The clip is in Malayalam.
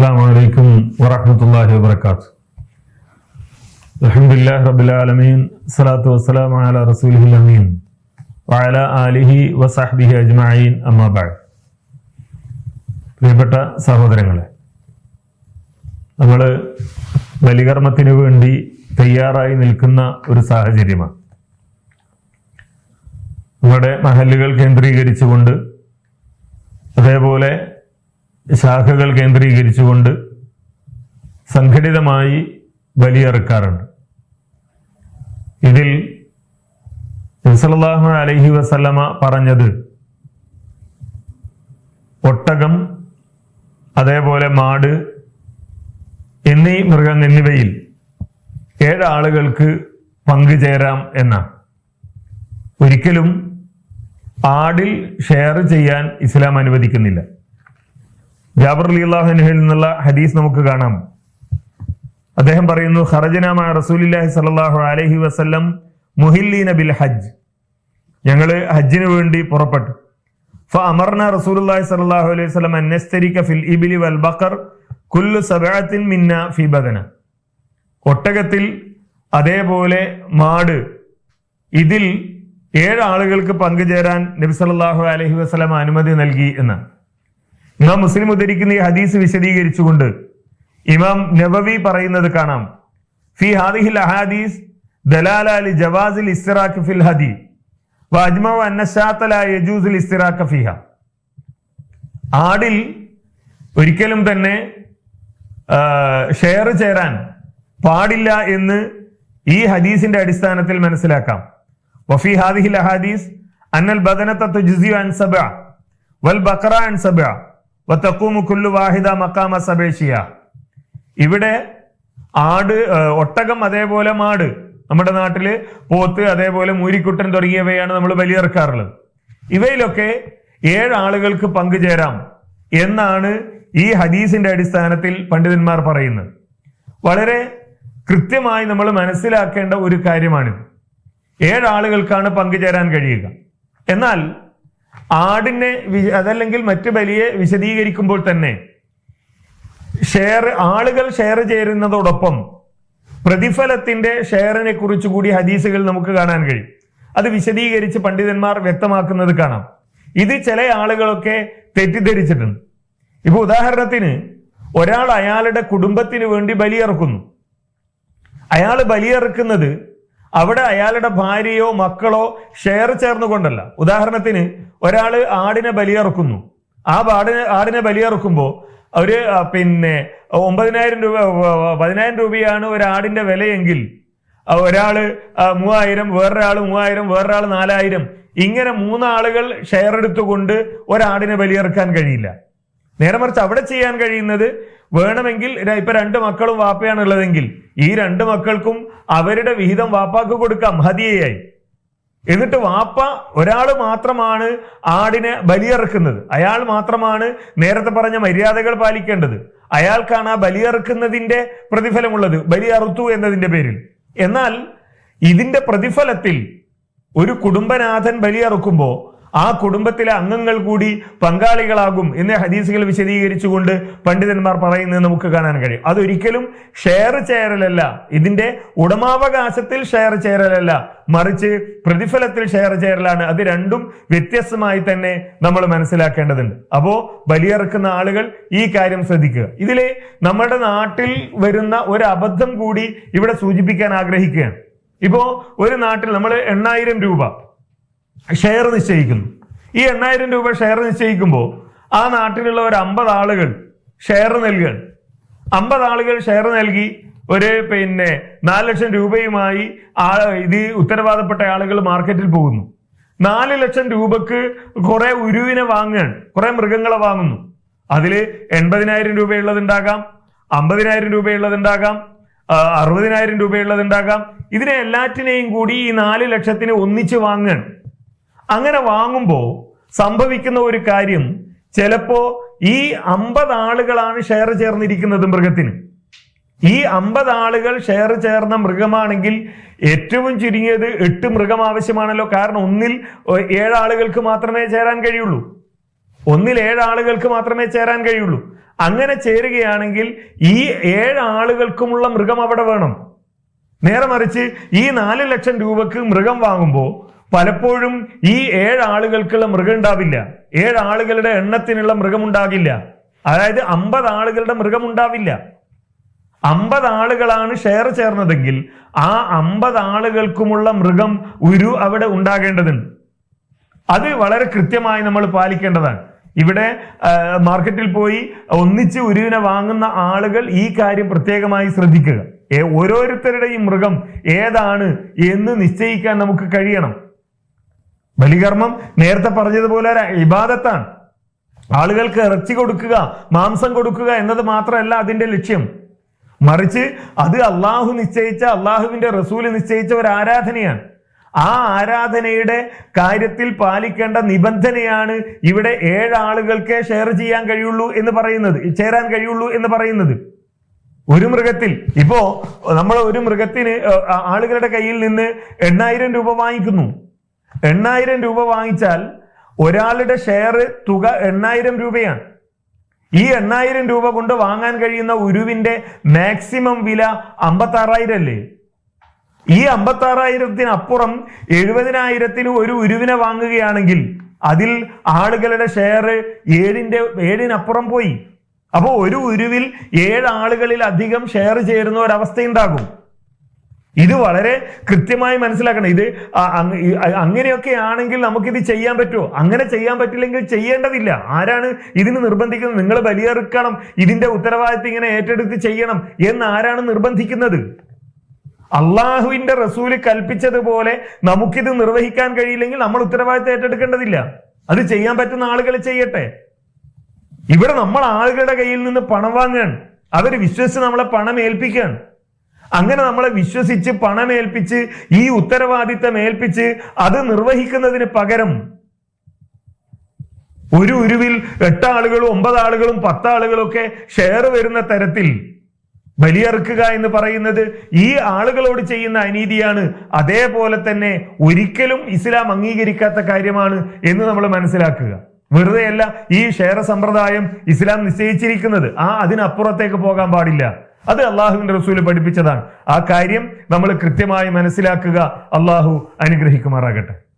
السلام عليكم ورحمة الله وبركاته الحمد لله رب العالمين الصلاة والسلام على رسوله الأمين وعلى آله وصحبه أجمعين أما بعد പ്രിയപ്പെട്ട സഹോദരങ്ങളെ നമ്മൾ ബലികർമ്മത്തിന് വേണ്ടി തയ്യാറായി നിൽക്കുന്ന ഒരു സാഹചര്യമാണ് നമ്മുടെ മഹല്ലുകൾ കേന്ദ്രീകരിച്ചുകൊണ്ട് അതേപോലെ ശാഖകൾ കേന്ദ്രീകരിച്ചുകൊണ്ട് സംഘടിതമായി ബലിയിറക്കാറുണ്ട്. ഇതിൽ നബിസല്ലല്ലാഹു അലഹി വസല്ലമ പറഞ്ഞത് ഒട്ടകം അതേപോലെ മാട് എന്നീ മൃഗം എന്നിവയിൽ ഏഴാളുകൾക്ക് പങ്കുചേരാം എന്നാണ്. ഒരിക്കലും ആടിൽ ഷെയർ ചെയ്യാൻ ഇസ്ലാം അനുവദിക്കുന്നില്ല. ജാബർ അലി നിന്നുള്ള ഹദീസ് നമുക്ക് കാണാം. അദ്ദേഹം പറയുന്നു ഖറജനാമ റസൂലില്ലാഹി സലാഹു അലഹി വസല്ലം മുഹില്ലീന ബിൽ ഹജ്ജ്. ഞങ്ങൾ ഹജ്ജിന് വേണ്ടി പുറപ്പെട്ടു. ഫ അമർന റസൂലുള്ളാഹി സ്വല്ലല്ലാഹു അലൈഹി വസ്ലം അന്നസ്തരിക്ക നസ്തരിക ഫിൽ ഇബ്ലി വൽ ബക്കർ കുല്ലു സബഅത്തിൻ മിന്ന ഫി ബദന. ഒട്ടകത്തിൽ അതേപോലെ മാട്. ഇതിൽ ഏഴ് ആളുകൾക്ക് പങ്കുചേരാൻ നബി സല്ലാഹു അലൈഹി വസല്ലം അനുമതി നൽകി എന്നാണ്. ഇമാം മുസ്ലിം ഉദ്ധരിക്കുന്ന ഈ ഹദീസ് വിശദീകരിച്ചുകൊണ്ട് ഇമാം നബവി പറയുന്നത് കാണാം. ഫി ഹാദിഹിൽ അഹാദീസ് ദലാലി ജവാസിൽ ഇസ്തിറാഖ് ഫിൽ ഹദി. വജ്മ അന്നശാത്തല യജൂസിൽ ഇസ്തിറാഖ് ഫിഹ. ആടിൽ ഒരിക്കലും തന്നെ ഷെയർ ചേരാൻ പാടില്ല എന്ന് ഈ ഹദീസിന്റെ അടിസ്ഥാനത്തിൽ മനസ്സിലാക്കാം. വഫി ഹാദിഹിൽ അഹാദീസ് അന്നൽ ബദനത്ത തുജ്സിയു അൻസബ വൽ ബഖറ അൻ വാഹിദ മഖാമ സബേഷിയ. ഇവിടെ ആട് ഒട്ടകം അതേപോലെ മാട്. നമ്മുടെ നാട്ടിൽ പോത്ത് അതേപോലെ മൂരിക്കുട്ടൻ തുടങ്ങിയവയാണ് നമ്മൾ ബലിയിറക്കാറുള്ളത് ഇവയിലൊക്കെ ഏഴ് ആളുകൾക്ക് പങ്കുചേരാം എന്നാണ് ഈ ഹദീസിന്റെ അടിസ്ഥാനത്തിൽ പണ്ഡിതന്മാർ പറയുന്നത്. വളരെ കൃത്യമായി നമ്മൾ മനസ്സിലാക്കേണ്ട ഒരു കാര്യമാണിത് ഏഴാളുകൾക്കാണ് പങ്കുചേരാൻ കഴിയുക. എന്നാൽ ആടിനെ അതല്ലെങ്കിൽ മറ്റു ബലിയെ വിശദീകരിക്കുമ്പോൾ തന്നെ ഷെയർ ആളുകൾ ഷെയർ ചേരുന്നതോടൊപ്പം പ്രതിഫലത്തിന്റെ ഷെയറിനെ കുറിച്ച് കൂടി ഹദീസുകൾ നമുക്ക് കാണാൻ കഴിയും. അത് വിശദീകരിച്ച് പണ്ഡിതന്മാർ വ്യക്തമാക്കുന്നത് കാണാം. ഇത് ചില ആളുകളൊക്കെ തെറ്റിദ്ധരിച്ചിട്ടുണ്ട്. ഇപ്പൊ ഉദാഹരണത്തിന് ഒരാൾ അയാളുടെ കുടുംബത്തിന് വേണ്ടി ബലിയിറക്കുന്നു അയാൾ ബലിയിറക്കുന്നത് അവിടെ അയാളുടെ ഭാര്യയോ മക്കളോ ഷെയർ ചേർന്നുകൊണ്ടല്ല. ഉദാഹരണത്തിന് ഒരാൾ ആടിനെ ബലിയറക്കുന്നു. ആ ആടിനെ ആടിനെ ബലിയറക്കുമ്പോൾ അവർ പിന്നെ ഒമ്പതിനായിരം രൂപ പതിനായിരം രൂപയാണ് ഒരു ആടിന്റെ വിലയെങ്കിൽ ഒരാൾ മൂവായിരം വേറൊരാൾ മൂവായിരം വേറൊരാൾ നാലായിരം ഇങ്ങനെ മൂന്നാളുകൾ ഷെയർ എടുത്തുകൊണ്ട് ഒരാടിനെ ബലിയിറക്കാൻ കഴിയില്ല. നേരെ മറിച്ച് അവിടെ ചെയ്യാൻ കഴിയുന്നത് വേണമെങ്കിൽ ഇപ്പൊ രണ്ട് മക്കളും വാപ്പയാണുള്ളതെങ്കിൽ ഈ രണ്ട് മക്കൾക്കും അവരുടെ വിഹിതം വാപ്പാക്ക് കൊടുക്കാം ഹതിയായി എന്നിട്ട് വാപ്പ ഒരാൾ മാത്രമാണ് ആടിനെ ബലിയിറക്കുന്നത്. അയാൾ മാത്രമാണ് നേരത്തെ പറഞ്ഞ മര്യാദകൾ പാലിക്കേണ്ടത്. അയാൾക്കാണ് ആ ബലിയിറക്കുന്നതിന്റെ പ്രതിഫലമുള്ളത്. ബലിയറുത്തു എന്നതിന്റെ പേരിൽ. എന്നാൽ ഇതിന്റെ പ്രതിഫലത്തിൽ ഒരു കുടുംബനാഥൻ ബലിയറുക്കുമ്പോൾ ആ കുടുംബത്തിലെ അംഗങ്ങൾ കൂടി പങ്കാളികളാകും എന്ന് ഹദീസുകൾ വിശദീകരിച്ചുകൊണ്ട് പണ്ഡിതന്മാർ പറയുന്നത് നമുക്ക് കാണാൻ കഴിയും. അതൊരിക്കലും ഷെയർ ചേരലല്ല ഇതിന്റെ ഉടമാവകാശത്തിൽ ഷെയർ ചേരലല്ല മറിച്ച് പ്രതിഫലത്തിൽ ഷെയർ ചേരലാണ് അത് രണ്ടും വ്യത്യസ്തമായി തന്നെ നമ്മൾ മനസ്സിലാക്കേണ്ടതുണ്ട്. അപ്പോ ബലിയിറക്കുന്ന ആളുകൾ ഈ കാര്യം ശ്രദ്ധിക്കുക. ഇതിലെ നമ്മുടെ നാട്ടിൽ വരുന്ന ഒരു അബദ്ധം കൂടി ഇവിടെ സൂചിപ്പിക്കാൻ ആഗ്രഹിക്കുകയാണ്. ഇപ്പോ ഒരു നാട്ടിൽ നമ്മൾ എണ്ണായിരം രൂപ ഷെയർ നിശ്ചയിക്കുന്നു. ഈ എണ്ണായിരം രൂപ ഷെയർ നിശ്ചയിക്കുമ്പോൾ ആ നാട്ടിലുള്ള ഒരു അമ്പത് ആളുകൾ ഷെയർ നൽകുകയാണ്. അമ്പത് ആളുകൾ ഷെയർ നൽകി ഒരു പിന്നെ നാല് ലക്ഷം രൂപയുമായി ആ ഇത് ഉത്തരവാദപ്പെട്ട ആളുകൾ മാർക്കറ്റിൽ പോകുന്നു. നാല് ലക്ഷം രൂപക്ക് കുറെ ഉരുവിനെ വാങ്ങുകയാണ്. കുറെ മൃഗങ്ങളെ വാങ്ങുന്നു. അതിൽ എൺപതിനായിരം രൂപയുള്ളതുണ്ടാകാം അമ്പതിനായിരം രൂപയുള്ളതുണ്ടാകാം അറുപതിനായിരം രൂപയുള്ളതുണ്ടാകാം ഇതിനെ എല്ലാറ്റിനെയും കൂടി ഈ നാല് ലക്ഷത്തിന് ഒന്നിച്ച് വാങ്ങുകയാണ്. അങ്ങനെ വാങ്ങുമ്പോൾ സംഭവിക്കുന്ന ഒരു കാര്യം ചിലപ്പോ ഈ അമ്പത് ആളുകളാണ് ഷെയർ ചേർന്നിരിക്കുന്നത് മൃഗത്തിന്. ഈ അമ്പത് ആളുകൾ ഷെയർ ചേർന്ന മൃഗമാണെങ്കിൽ ഏറ്റവും ചുരുങ്ങിയത് എട്ട് മൃഗം ആവശ്യമാണല്ലോ. കാരണം ഒന്നിൽ ഏഴ് ആളുകൾക്ക് മാത്രമേ ചേരാൻ കഴിയുള്ളൂ. ഒന്നിൽ ഏഴ് ആളുകൾക്ക് മാത്രമേ ചേരാൻ കഴിയുള്ളൂ. അങ്ങനെ ചേരുകയാണെങ്കിൽ ഈ ഏഴ് ആളുകൾക്കുമുള്ള മൃഗം അവിടെ വേണം. നേരെ മറിച്ച് ഈ നാല് ലക്ഷം രൂപക്ക് മൃഗം വാങ്ങുമ്പോൾ പലപ്പോഴും ഈ ഏഴാളുകൾക്കുള്ള മൃഗം ഉണ്ടാവില്ല ഏഴാളുകളുടെ എണ്ണത്തിനുള്ള മൃഗമുണ്ടാകില്ല. അതായത് അമ്പത് ആളുകളുടെ മൃഗമുണ്ടാവില്ല. അമ്പത് ആളുകളാണ് ഷെയർ ചേർന്നതെങ്കിൽ ആ അമ്പത് ആളുകൾക്കുമുള്ള മൃഗം ഉരു അവിടെ ഉണ്ടാകേണ്ടതുണ്ട്. അത് വളരെ കൃത്യമായി നമ്മൾ പാലിക്കേണ്ടതാണ്. ഇവിടെ മാർക്കറ്റിൽ പോയി ഒന്നിച്ച് ഉരുവിനെ വാങ്ങുന്ന ആളുകൾ ഈ കാര്യം പ്രത്യേകമായി ശ്രദ്ധിക്കുക. ഓരോരുത്തരുടെയും മൃഗം ഏതാണ് എന്ന് നിശ്ചയിക്കാൻ നമുക്ക് കഴിയണം. ബലികർമ്മം നേരത്തെ പറഞ്ഞതുപോലെ ഒരു ഇബാദത്താണ്. ആളുകൾക്ക് ഇറച്ചി കൊടുക്കുക മാംസം കൊടുക്കുക എന്നത് മാത്രമല്ല അതിന്റെ ലക്ഷ്യം. മറിച്ച് അത് അള്ളാഹു നിശ്ചയിച്ച അള്ളാഹുവിന്റെ റസൂൽ നിശ്ചയിച്ച ഒരു ആരാധനയാണ്. ആ ആരാധനയുടെ കാര്യത്തിൽ പാലിക്കേണ്ട നിബന്ധനയാണ് ഇവിടെ ഏഴാളുകൾക്ക് ഷെയർ ചെയ്യാൻ കഴിയുള്ളൂ എന്ന് പറയുന്നത്. ചേരാൻ കഴിയുള്ളൂ എന്ന് പറയുന്നത്. ഒരു മൃഗത്തിൽ ഇപ്പോ നമ്മൾ ഒരു മൃഗത്തിന് ആളുകളുടെ കയ്യിൽ നിന്ന് എണ്ണായിരം രൂപ വാങ്ങിക്കുന്നു. എണ്ണായിരം രൂപ വാങ്ങിച്ചാൽ ഒരാളുടെ ഷെയർ തുക എണ്ണായിരം രൂപയാണ്. ഈ എണ്ണായിരം രൂപ കൊണ്ട് വാങ്ങാൻ കഴിയുന്ന ഉരുവിന്റെ മാക്സിമം വില അമ്പത്തി ആറായിരം അല്ലേ? ഈ അമ്പത്തി ആറായിരത്തിനപ്പുറം എഴുപതിനായിരത്തിന് ഒരു ഉരുവിനെ വാങ്ങുകയാണെങ്കിൽ അതിൽ ആളുകളുടെ ഷെയർ ഏഴിന്റെ ഏഴിനപ്പുറം പോയി. അപ്പോൾ ഒരു ഉരുവിൽ ഏഴ് ആളുകളിൽ അധികം ഷെയർ ചേരുന്ന ഒരവസ്ഥയുണ്ടാകും ഇത് വളരെ കൃത്യമായി മനസ്സിലാക്കണം. ഇത് അങ്ങനെയൊക്കെ ആണെങ്കിൽ നമുക്ക് ഇത് ചെയ്യാൻ പറ്റുമോ? അങ്ങനെ ചെയ്യാൻ പറ്റില്ലെങ്കിൽ ചെയ്യേണ്ടതില്ല. ആരാണ് ഇതിന് നിർബന്ധിക്കുന്നത്? നിങ്ങൾ ബലിയെറുക്കണം. ഇതിന്റെ ഉത്തരവാദിത്തം ഇങ്ങനെ ഏറ്റെടുത്ത് ചെയ്യണം എന്ന് ആരാണ് നിർബന്ധിക്കുന്നത്? അള്ളാഹുവിന്റെ റസൂൽ കൽപ്പിച്ചതുപോലെ നമുക്കിത് നിർവഹിക്കാൻ കഴിയില്ലെങ്കിൽ നമ്മൾ ഉത്തരവാദിത്തം ഏറ്റെടുക്കേണ്ടതില്ല. അത് ചെയ്യാൻ പറ്റുന്ന ആളുകൾ ചെയ്യട്ടെ. ഇവിടെ നമ്മൾ ആളുകളുടെ കയ്യിൽ നിന്ന് പണം വാങ്ങുകയാണ്. അവർ വിശ്വസിച്ച് നമ്മളെ പണം ഏൽപ്പിക്കാൻ അങ്ങനെ നമ്മളെ വിശ്വസിച്ച് പണമേൽപ്പിച്ച് ഈ ഉത്തരവാദിത്തം ഏൽപ്പിച്ച് അത് നിർവഹിക്കുന്നതിന് പകരം ഒരു ഉരുവിൽ എട്ട് ആളുകളും ഒമ്പത് ആളുകളും പത്ത് ആളുകളും ഒക്കെ ഷെയർ വരുന്ന തരത്തിൽ ബലിയറുക്കുക എന്ന് പറയുന്നത് ഈ ആളുകളോട് ചെയ്യുന്ന അനീതിയാണ്. അതേപോലെ തന്നെ ഒരിക്കലും ഇസ്ലാം അംഗീകരിക്കാത്ത കാര്യമാണ് എന്ന് നമ്മൾ മനസ്സിലാക്കുക. വെറുതെയല്ല ഈ ഷെയർ സമ്പ്രദായം ഇസ്ലാം നിശ്ചയിച്ചിരിക്കുന്നത്. ആ അതിനപ്പുറത്തേക്ക് പോകാൻ പാടില്ല. അത് അള്ളാഹുവിന്റെ റസൂൽ പഠിപ്പിച്ചതാണ്. ആ കാര്യം നമ്മൾ കൃത്യമായി മനസ്സിലാക്കുക. അള്ളാഹു അനുഗ്രഹിക്കുമാറാകട്ടെ.